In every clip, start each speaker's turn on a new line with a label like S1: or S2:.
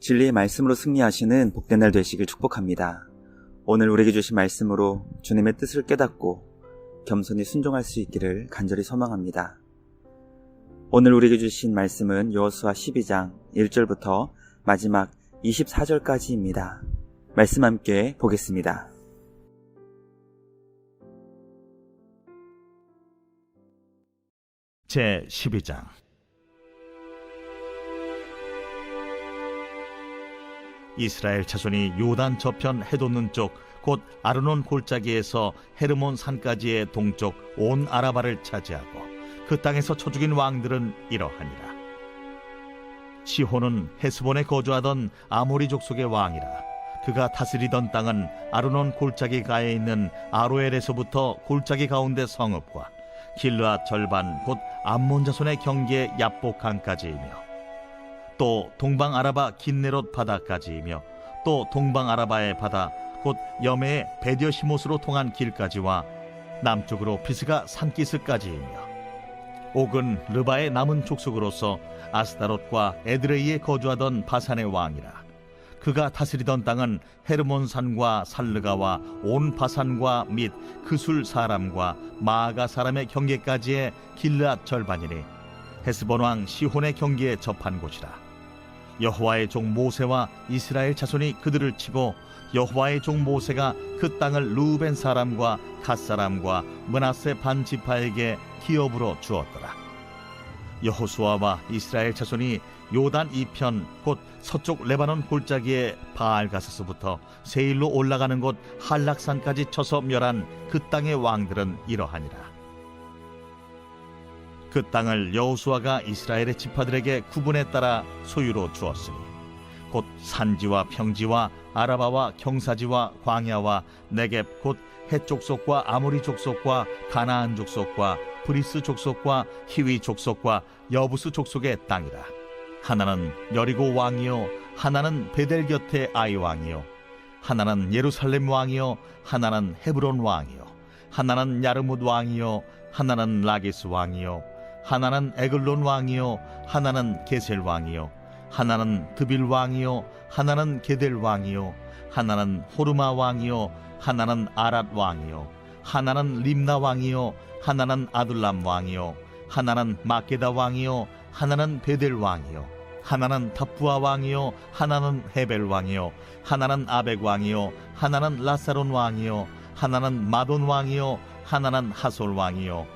S1: 진리의 말씀으로 승리하시는 복된 날 되시길 축복합니다. 오늘 우리에게 주신 말씀으로 주님의 뜻을 깨닫고 겸손히 순종할 수 있기를 간절히 소망합니다. 오늘 우리에게 주신 말씀은 여호수아 12장 1절부터 마지막 24절까지입니다. 말씀 함께 보겠습니다.
S2: 제 12장 이스라엘 자손이 요단 저편 해돋는 쪽 곧 아르논 골짜기에서 헤르몬 산까지의 동쪽 온 아라바를 차지하고 그 땅에서 쳐 죽인 왕들은 이러하니라. 시혼은 헤스본에 거주하던 아모리 족속의 왕이라. 그가 다스리던 땅은 아르논 골짜기 가에 있는 아로엘에서부터 골짜기 가운데 성읍과 길르앗 절반 곧 암몬 자손의 경계 야복강까지이며 또 동방 아라바 긴네롯 바다까지이며 또 동방 아라바의 바다 곧 여매의 베디어시못으로 통한 길까지와 남쪽으로 비스가 산기스까지이며 옥은 르바의 남은 족속으로서 아스다롯과 에드레이에 거주하던 바산의 왕이라. 그가 다스리던 땅은 헤르몬산과 살르가와 온 바산과 및 그술 사람과 마아가 사람의 경계까지의 길르앗 절반이니 헤스본 왕 시혼의 경계에 접한 곳이라 여호와의 종 모세와 이스라엘 자손이 그들을 치고 여호와의 종 모세가 그 땅을 루벤 사람과 갓 사람과 문하세 반 지파에게 기업으로 주었더라. 여호수아와 이스라엘 자손이 요단 이편 곧 서쪽 레바논 골짜기의 바알 가스스부터 세일로 올라가는 곳 한락산까지 쳐서 멸한 그 땅의 왕들은 이러하니라 그 땅을 여호수아가 이스라엘의 지파들에게 구분에 따라 소유로 주었으니 곧 산지와 평지와 아라바와 경사지와 광야와 네겝 곧 해족속과 아모리 족속과 가나안 족속과 브리스 족속과 히위 족속과 여부스 족속의 땅이라. 하나는 여리고 왕이요 하나는 베델 곁의 아이 왕이요 하나는 예루살렘 왕이요 하나는 헤브론 왕이요 하나는 야르뭇 왕이요 하나는 라기스 왕이요 하나는 에글론 왕이요 하나는 게셀 왕이요 하나는 드빌 왕이요 하나는 게델 왕이요 하나는 호르마 왕이요 하나는 아랏 왕이요 하나는 림나 왕이요 하나는 아둘람 왕이요 하나는 마게다 왕이요 하나는 베델 왕이요 하나는 답부아 왕이요 하나는 헤벨 왕이요 하나는 아벡 왕이요 하나는 라사론 왕이요 하나는 마돈 왕이요 하나는 하솔 왕이요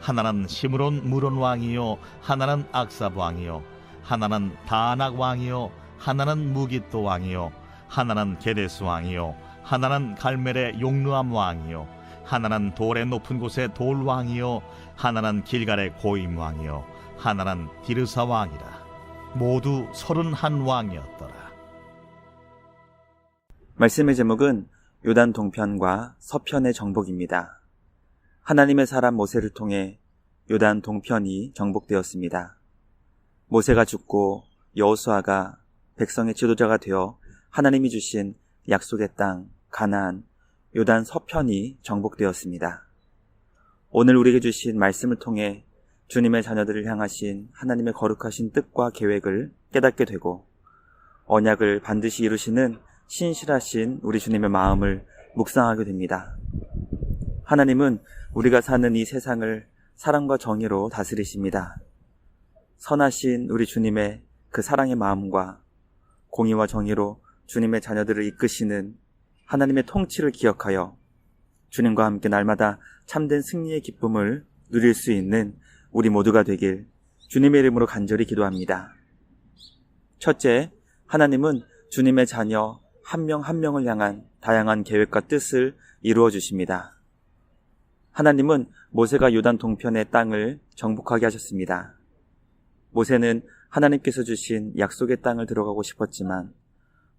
S2: 하나는 시므론 무론 왕이요 하나는 악삽 왕이요 하나는 다낙 왕이요 하나는 무기또 왕이요 하나는 게데스 왕이요 하나는 갈멜의 용르암 왕이요 하나는 돌의 높은 곳의 돌 왕이요 하나는 길갈의 고임 왕이요 하나는 디르사 왕이라 모두 서른한 왕이었더라
S1: 말씀의 제목은 요단 동편과 서편의 정복입니다. 하나님의 사람 모세를 통해 요단 동편이 정복되었습니다. 모세가 죽고 여호수아가 백성의 지도자가 되어 하나님이 주신 약속의 땅 가나안 요단 서편이 정복되었습니다. 오늘 우리에게 주신 말씀을 통해 주님의 자녀들을 향하신 하나님의 거룩하신 뜻과 계획을 깨닫게 되고 언약을 반드시 이루시는 신실하신 우리 주님의 마음을 묵상하게 됩니다. 하나님은 우리가 사는 이 세상을 사랑과 정의로 다스리십니다. 선하신 우리 주님의 그 사랑의 마음과 공의와 정의로 주님의 자녀들을 이끄시는 하나님의 통치를 기억하여 주님과 함께 날마다 참된 승리의 기쁨을 누릴 수 있는 우리 모두가 되길 주님의 이름으로 간절히 기도합니다. 첫째, 하나님은 주님의 자녀 한 명한 명을 향한 다양한 계획과 뜻을 이루어 주십니다. 하나님은 모세가 요단 동편의 땅을 정복하게 하셨습니다. 모세는 하나님께서 주신 약속의 땅을 들어가고 싶었지만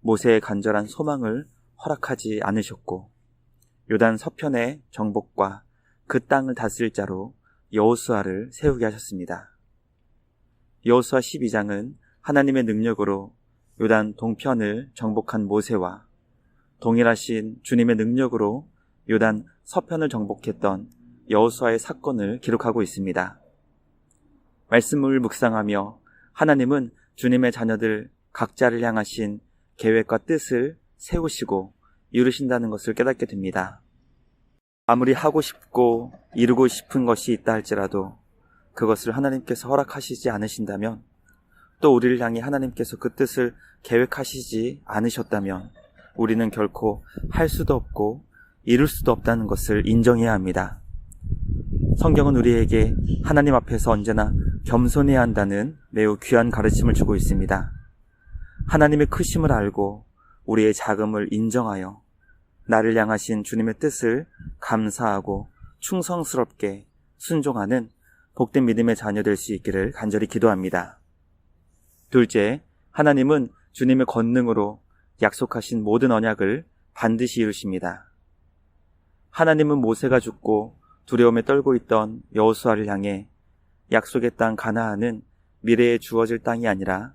S1: 모세의 간절한 소망을 허락하지 않으셨고 요단 서편의 정복과 그 땅을 다스릴 자로 여호수아를 세우게 하셨습니다. 여호수아 12장은 하나님의 능력으로 요단 동편을 정복한 모세와 동일하신 주님의 능력으로 요단 서편을 정복했던 여호수아의 사건을 기록하고 있습니다. 말씀을 묵상하며 하나님은 주님의 자녀들 각자를 향하신 계획과 뜻을 세우시고 이루신다는 것을 깨닫게 됩니다. 아무리 하고 싶고 이루고 싶은 것이 있다 할지라도 그것을 하나님께서 허락하시지 않으신다면 또 우리를 향해 하나님께서 그 뜻을 계획하시지 않으셨다면 우리는 결코 할 수도 없고 이룰 수도 없다는 것을 인정해야 합니다. 성경은 우리에게 하나님 앞에서 언제나 겸손해야 한다는 매우 귀한 가르침을 주고 있습니다. 하나님의 크심을 알고 우리의 작음을 인정하여 나를 향하신 주님의 뜻을 감사하고 충성스럽게 순종하는 복된 믿음의 자녀 될 수 있기를 간절히 기도합니다. 둘째, 하나님은 주님의 권능으로 약속하신 모든 언약을 반드시 이루십니다. 하나님은 모세가 죽고 두려움에 떨고 있던 여호수아를 향해 약속의 땅 가나안은 미래에 주어질 땅이 아니라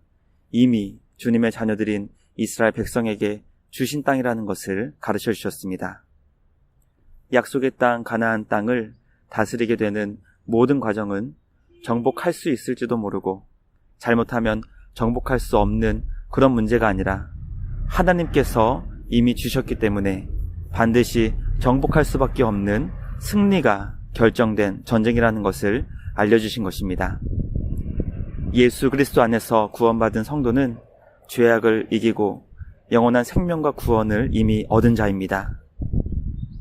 S1: 이미 주님의 자녀들인 이스라엘 백성에게 주신 땅이라는 것을 가르쳐 주셨습니다. 약속의 땅 가나안 땅을 다스리게 되는 모든 과정은 정복할 수 있을지도 모르고 잘못하면 정복할 수 없는 그런 문제가 아니라 하나님께서 이미 주셨기 때문에 반드시 정복할 수밖에 없는 승리가 결정된 전쟁이라는 것을 알려주신 것입니다. 예수 그리스도 안에서 구원받은 성도는 죄악을 이기고 영원한 생명과 구원을 이미 얻은 자입니다.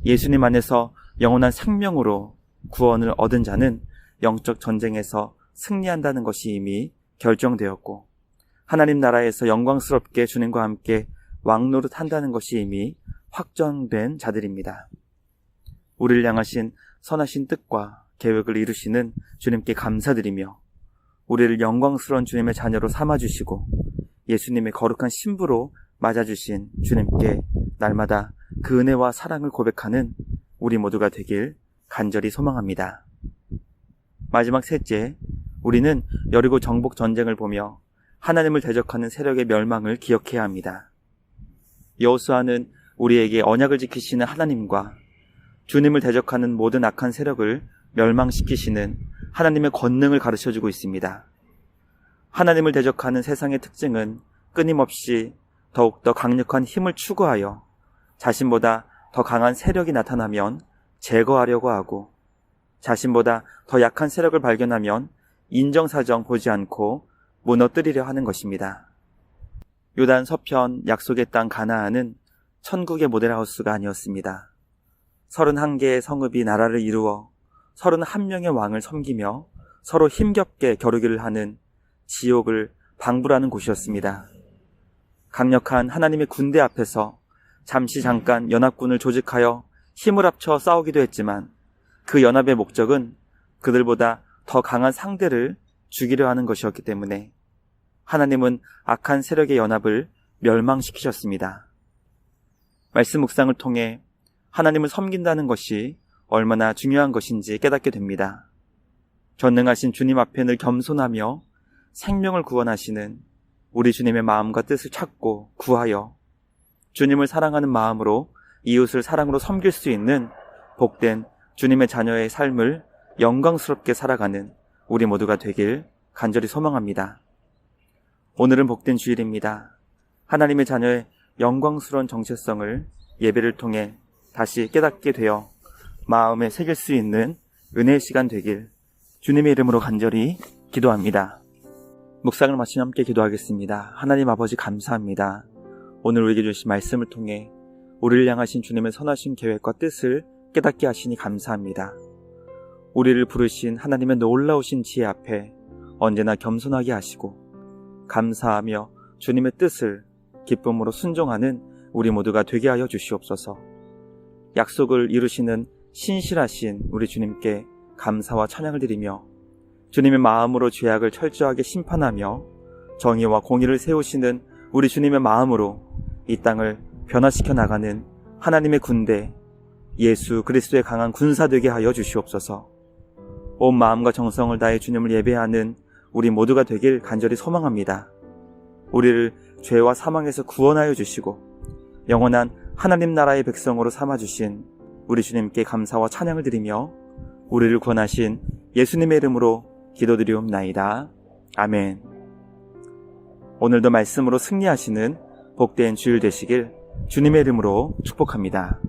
S1: 예수님 안에서 영원한 생명으로 구원을 얻은 자는 영적 전쟁에서 승리한다는 것이 이미 결정되었고 하나님 나라에서 영광스럽게 주님과 함께 왕노릇 한다는 것이 이미 확정된 자들입니다. 우리를 향하신 선하신 뜻과 계획을 이루시는 주님께 감사드리며 우리를 영광스러운 주님의 자녀로 삼아주시고 예수님의 거룩한 신부로 맞아주신 주님께 날마다 그 은혜와 사랑을 고백하는 우리 모두가 되길 간절히 소망합니다. 마지막 셋째, 우리는 여리고 정복 전쟁을 보며 하나님을 대적하는 세력의 멸망을 기억해야 합니다. 여호수아는 우리에게 언약을 지키시는 하나님과 주님을 대적하는 모든 악한 세력을 멸망시키시는 하나님의 권능을 가르쳐 주고 있습니다. 하나님을 대적하는 세상의 특징은 끊임없이 더욱더 강력한 힘을 추구하여 자신보다 더 강한 세력이 나타나면 제거하려고 하고 자신보다 더 약한 세력을 발견하면 인정사정 보지 않고 무너뜨리려 하는 것입니다. 요단 서편 약속의 땅 가나안은 천국의 모델하우스가 아니었습니다. 31개의 성읍이 나라를 이루어 31명의 왕을 섬기며 서로 힘겹게 겨루기를 하는 지옥을 방불하는 곳이었습니다. 강력한 하나님의 군대 앞에서 잠시 잠깐 연합군을 조직하여 힘을 합쳐 싸우기도 했지만 그 연합의 목적은 그들보다 더 강한 상대를 죽이려 하는 것이었기 때문에 하나님은 악한 세력의 연합을 멸망시키셨습니다. 말씀 묵상을 통해 하나님을 섬긴다는 것이 얼마나 중요한 것인지 깨닫게 됩니다. 전능하신 주님 앞에 늘 겸손하며 생명을 구원하시는 우리 주님의 마음과 뜻을 찾고 구하여 주님을 사랑하는 마음으로 이웃을 사랑으로 섬길 수 있는 복된 주님의 자녀의 삶을 영광스럽게 살아가는 우리 모두가 되길 간절히 소망합니다. 오늘은 복된 주일입니다. 하나님의 자녀의 영광스러운 정체성을 예배를 통해 다시 깨닫게 되어 마음에 새길 수 있는 은혜의 시간 되길 주님의 이름으로 간절히 기도합니다. 묵상을 마치며 함께 기도하겠습니다. 하나님 아버지 감사합니다. 오늘 우리에게 주신 말씀을 통해 우리를 향하신 주님의 선하신 계획과 뜻을 깨닫게 하시니 감사합니다. 우리를 부르신 하나님의 놀라우신 지혜 앞에 언제나 겸손하게 하시고 감사하며 주님의 뜻을 기쁨으로 순종하는 우리 모두가 되게 하여 주시옵소서. 약속을 이루시는 신실하신 우리 주님께 감사와 찬양을 드리며 주님의 마음으로 죄악을 철저하게 심판하며 정의와 공의를 세우시는 우리 주님의 마음으로 이 땅을 변화시켜 나가는 하나님의 군대 예수 그리스도의 강한 군사 되게 하여 주시옵소서. 온 마음과 정성을 다해 주님을 예배하는 우리 모두가 되길 간절히 소망합니다. 우리를 죄와 사망에서 구원하여 주시고 영원한 하나님 나라의 백성으로 삼아 주신 우리 주님께 감사와 찬양을 드리며 우리를 구원하신 예수님의 이름으로 기도드리옵나이다. 아멘. 오늘도 말씀으로 승리하시는 복된 주일 되시길 주님의 이름으로 축복합니다.